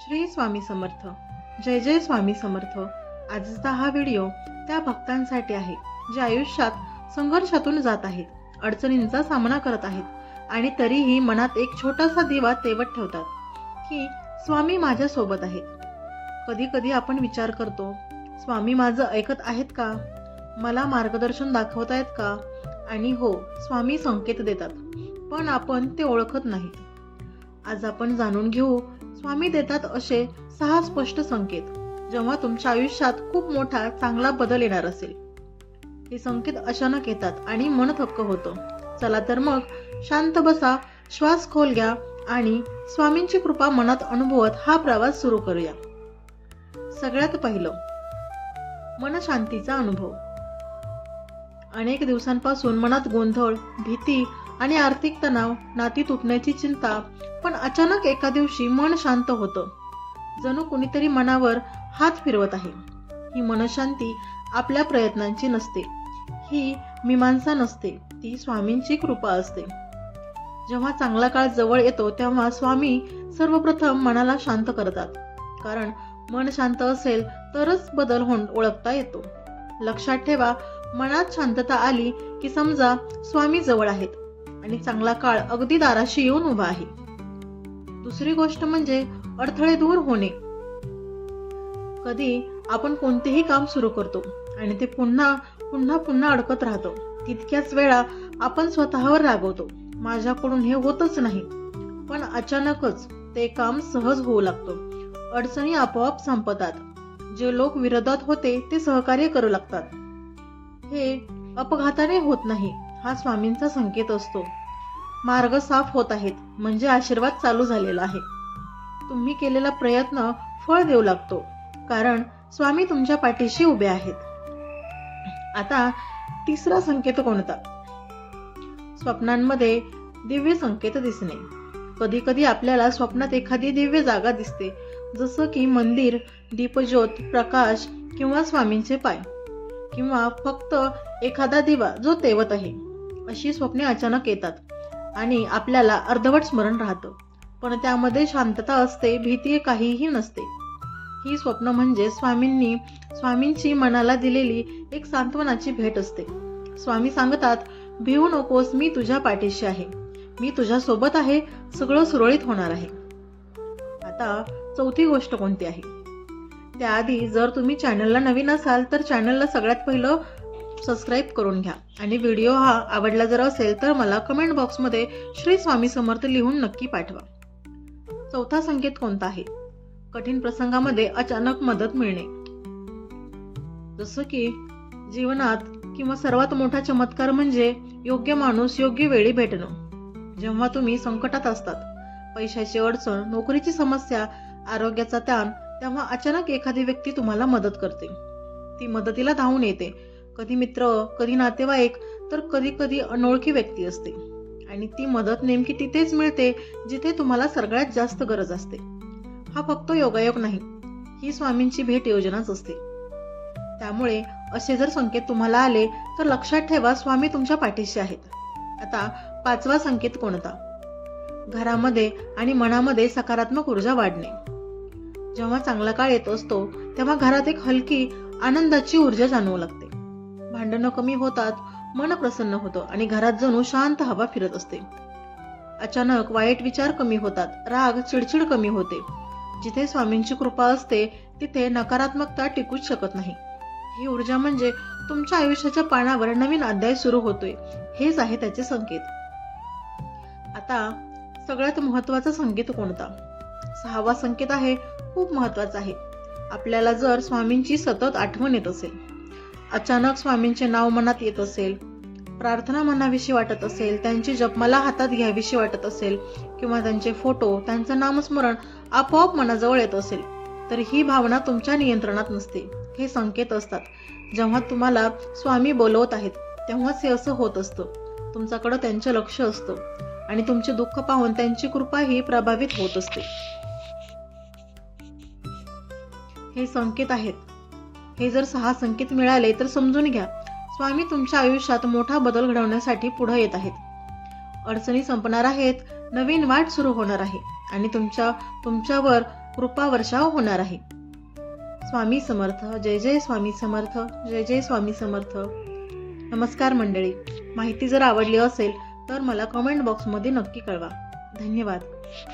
श्री स्वामी समर्थ. जय जय स्वामी समर्थ. आजचा हा व्हिडिओ त्या भक्तांसाठी आहे जे आयुष्यात संघर्षातून जात आहेत अडचणींचा सामना करत आहेत आणि तरीही मनात एक छोटासा दिवा तेवत ठेवतात की स्वामी माझ्या सोबत आहेत. कधी कधी आपण विचार करतो स्वामी माझं ऐकत आहेत का? मला मार्गदर्शन दाखवतायत का? आणि हो स्वामी संकेत देतात पण आपण ते ओळखत नाही. आज आपण जाणून घेऊ स्वामी देतात असे सहा स्पष्ट संकेत. जेव्हा तुमच्या आयुष्यात खूप मोठा चांगला बदल येणार असेल. हे संकेत अचानक येतात आणि मन थक्क होतं. चला तर मग शांत बसा श्वास खोल घ्या आणि स्वामींची कृपा मनात अनुभवत हा प्रवास सुरू करूया. सगळ्यात पहिलं मनशांतीचा अनुभव. अनेक दिवसांपासून मनात गोंधळ भीती आणि आर्थिक तणाव नाती तुटण्याची चिंता पण अचानक एका दिवशी मन शांत होतं. जणू कुणीतरी मनावर हात फिरवत आहे. ही मनशांती आपल्या प्रयत्नांची नसते. ही मीमांसा नसते. ती स्वामींची कृपा असते. जेव्हा चांगला काळ जवळ येतो तेव्हा स्वामी सर्वप्रथम मनाला शांत करतात. कारण मन शांत असेल तरच बदल होऊन ओळखता येतो. लक्षात ठेवा मनात शांतता आली की समजा स्वामी जवळ आहेत. आणि चांगला काळ अगदी दाराशी येऊन उभा आहे. दुसरी गोष्ट म्हणजे अडथळे दूर होणे. कधी आपण कोणतेही काम सुरू करतो आणि ते पुन्हा पुन्हा पुन्हा अडकत राहतो. तितक्याच वेळा आपण स्वतःवर रागवतो. माझ्याकडून हे होतच नाही. पण अचानकच ते काम सहज होऊ लागतं. अडचणी आपोआप संपतात. जे लोक विरोधात होते ते सहकार्य करू लागतात. हे अपघाताने होत नाही हा स्वामींचा संकेत असतो. मार्ग साफ होत आहेत म्हणजे आशीर्वाद चालू झालेला आहे. तुम्ही केलेला प्रयत्न फळ देऊ लागतो कारण स्वामी तुमच्या पाठीशी उभे आहेत. आता तिसरा संकेत कोणता? स्वप्नांमध्ये दिव्य संकेत दिसणे. कधी कधी आपल्याला स्वप्नात एखादी दिव्य जागा दिसते जसं की मंदिर दीपज्योत प्रकाश किंवा स्वामींचे पाय. किंवा फक्त एखादा दिवा जो तेवत आहे. अशी स्वप्ने अचानक येतात. आणि आपल्याला अर्धवट स्मरण राहतं. पण त्यामध्ये शांतता असते भीती काहीही नसते. ही स्वप्न म्हणजे स्वामींनी स्वामींची मनाला दिलेली एक सांत्वनाची भेट असते. स्वामी सांगतात भिवू नकोस मी तुझ्या पाठीशी आहे. मी तुझ्या सोबत आहे सगळं सुरळीत होणार आहे. आता चौथी गोष्ट कोणती आहे? त्याआधी जर तुम्ही चॅनलला नवीन असाल तर चॅनलला सगळ्यात पहिलं सबस्क्राईब करून घ्या. आणि व्हिडिओ हा आवडला जर असेल तर मला कमेंट बॉक्समध्ये श्री स्वामी समर्थ लिहून नक्की पाठवा. चौथा संकेत कोणता आहे? कठीण प्रसंगामध्ये अचानक मदत मिळणे. जसं की जीवनात किंवा सर्वात मोठा चमत्कार म्हणजे योग्य माणूस योग्य वेळी भेटणं. जेव्हा तुम्ही संकटात असतात पैशाची अडचण नोकरीची समस्या आरोग्याचा ताण तेव्हा अचानक एखादी व्यक्ती तुम्हाला मदत करते. ती मदतीला धावून येते. कधी मित्र कधी नातेवाईक तर कधी कधी अनोळखी व्यक्ती असते. आणि ती मदत नेमकी तिथेच मिळते जिथे तुम्हाला सगळ्यात जास्त गरज असते. हा फक्त योगायोग नाही ही स्वामींची भेट योजनाच असते. त्यामुळे असे जर संकेत तुम्हाला आले तर लक्षात ठेवा स्वामी तुमच्या पाठीशी आहेत. आता पाचवा संकेत कोणता? घरामध्ये आणि मनामध्ये सकारात्मक ऊर्जा वाढणे. जेव्हा चांगला काळ येत असतो तेव्हा घरात एक हलकी आनंदाची ऊर्जा जाणवू लागते. भांडणं कमी होतात मन प्रसन्न होतं आणि घरात जणू शांत हवा फिरत असते. अचानक वाईट विचार कमी होतात राग चिडचिड कमी होते. जिथे स्वामींची कृपा असते तिथे नकारात्मकता टिकूच शकत नाही. ही ऊर्जा म्हणजे तुमच्या आयुष्याच्या पानावर नवीन अध्याय सुरू होतोय हेच आहे त्याचे संकेत. आता सगळ्यात महत्त्वाचा संकेत कोणता? सहावा संकेत आहे खूप महत्त्वाचा आहे. आपल्याला जर स्वामींची सतत आठवण येत असेल अचानक स्वामींचे नाव मनात येत असेल प्रार्थना म्हणावीशी वाटत असेल त्यांची जपमाला हातात घ्यावीशी वाटत असेल किंवा त्यांचे फोटो त्यांचं नामस्मरण आपोआप मनाजवळ येत असेल तर ही भावना तुमच्या नियंत्रणात नसते हे संकेत असतात. जेव्हा तुम्हाला स्वामी बोलवत आहेत तेव्हाच हे असं होत असतं. तुमच्याकडं त्यांचं लक्ष असतं आणि तुमचे दुःख पाहून त्यांची कृपा ही प्रभावित होत असते. हे संकेत आहेत. हे जर सहा संकेत मिळाले तर समजून घ्या. स्वामी तुमच्या आयुष्यात मोठा बदल घडवण्यासाठी पुढे येत आहेत. अडचणी संपणार आहेत नवीन वाट सुरू होणार आहे आणि तुमच्या तुमच्यावर कृपा वर्षाव होणार आहे. स्वामी समर्थ जय जय स्वामी समर्थ जय जय स्वामी समर्थ. नमस्कार मंडळी. माहिती जर आवडली असेल तर मला कमेंट बॉक्समध्ये नक्की कळवा. धन्यवाद.